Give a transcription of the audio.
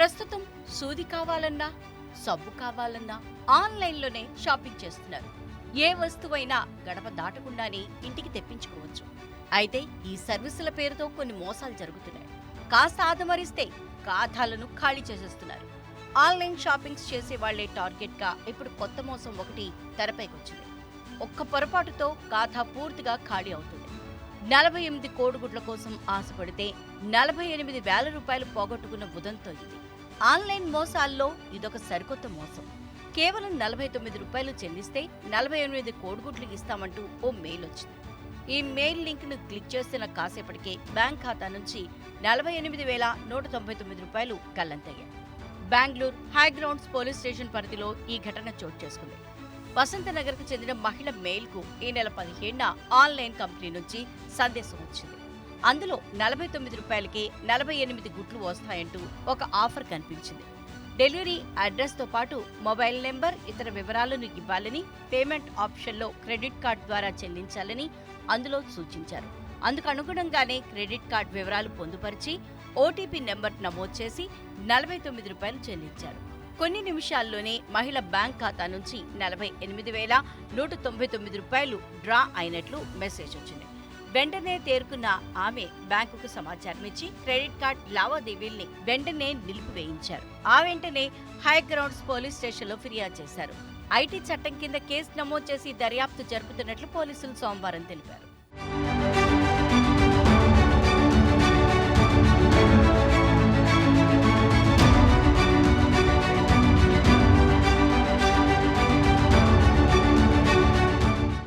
ప్రస్తుతం సూది కావాలన్నా సబ్బు కావాలన్నా ఆన్లైన్లోనే షాపింగ్ చేస్తున్నారు. ఏ వస్తువైనా గడప దాటకుండానే ఇంటికి తెప్పించుకోవచ్చు. అయితే ఈ సర్వీసుల పేరుతో కొన్ని మోసాలు జరుగుతున్నాయి. కాస్త ఆదమరిస్తే ఖాతాలను ఖాళీ చేసేస్తున్నారు. ఆన్లైన్ షాపింగ్స్ చేసే వాళ్ళే టార్గెట్గా ఇప్పుడు కొత్త మోసం ఒకటి తెరపైకొచ్చింది. ఒక్క పొరపాటుతో ఖాతా పూర్తిగా ఖాళీ అవుతుంది. నలభై ఎనిమిది కోడిగుడ్ల కోసం ఆశపడితే నలభై ఎనిమిది వేల రూపాయలు పోగొట్టుకున్న ఉదంతో ఇది. ఆన్లైన్ మోసాల్లో ఇదొక సరికొత్త మోసం. కేవలం నలభై తొమ్మిది రూపాయలు చెల్లిస్తే నలభై ఎనిమిది కోడిగుడ్లు ఇస్తామంటూ ఓ మెయిల్ వచ్చింది. ఈ మెయిల్ లింక్ను క్లిక్ చేసిన కాసేపటికే బ్యాంక్ ఖాతా నుంచి నలభై ఎనిమిది వేల నూట తొంభై తొమ్మిది రూపాయలు గల్లంతయ్యాయి Bengaluru High Grounds police station పరిధిలో ఈ ఘటన చోటు చేసుకుంది. వసంతనగర్కు చెందిన మహిళ మెయిల్కు ఈ నెల పదిహేడున ఆన్లైన్ కంపెనీ నుంచి సందేశం వచ్చింది. అందులో నలభై తొమ్మిది రూపాయలకి నలభై ఎనిమిది గుట్లు వస్తాయంటూ ఒక ఆఫర్ కనిపించింది. డెలివరీ అడ్రస్తో పాటు మొబైల్ నెంబర్ ఇతర వివరాలను ఇవ్వాలని పేమెంట్ ఆప్షన్లో క్రెడిట్ కార్డ్ ద్వారా చెల్లించాలని అందులో సూచించారు. అందుకు అనుగుణంగానే క్రెడిట్ కార్డ్ వివరాలు పొందుపరిచి ఓటీపీ నెంబర్ నమోదు చేసి నలభై తొమ్మిది రూపాయలు చెల్లించారు. కొన్ని నిమిషాల్లోనే మహిళ బ్యాంక్ ఖాతా నుంచి నలభై ఎనిమిది వేల నూట తొంభై తొమ్మిది రూపాయలు డ్రా అయినట్లు మెసేజ్ వచ్చింది. వెంటనే తేరుకున్న ఆమె బ్యాంకుకు సమాచారం ఇచ్చి క్రెడిట్ కార్డ్ లావాదేవీల్ని వెంటనే నిలిపివేయించారు. ఆ వెంటనే హైగ్రౌండ్స్ పోలీస్ స్టేషన్లో ఫిర్యాదు చేశారు. ఐటీ చట్టం కింద కేసు నమోదు చేసి దర్యాప్తు జరుపుతున్నట్లు పోలీసులు సోమవారం తెలిపారు.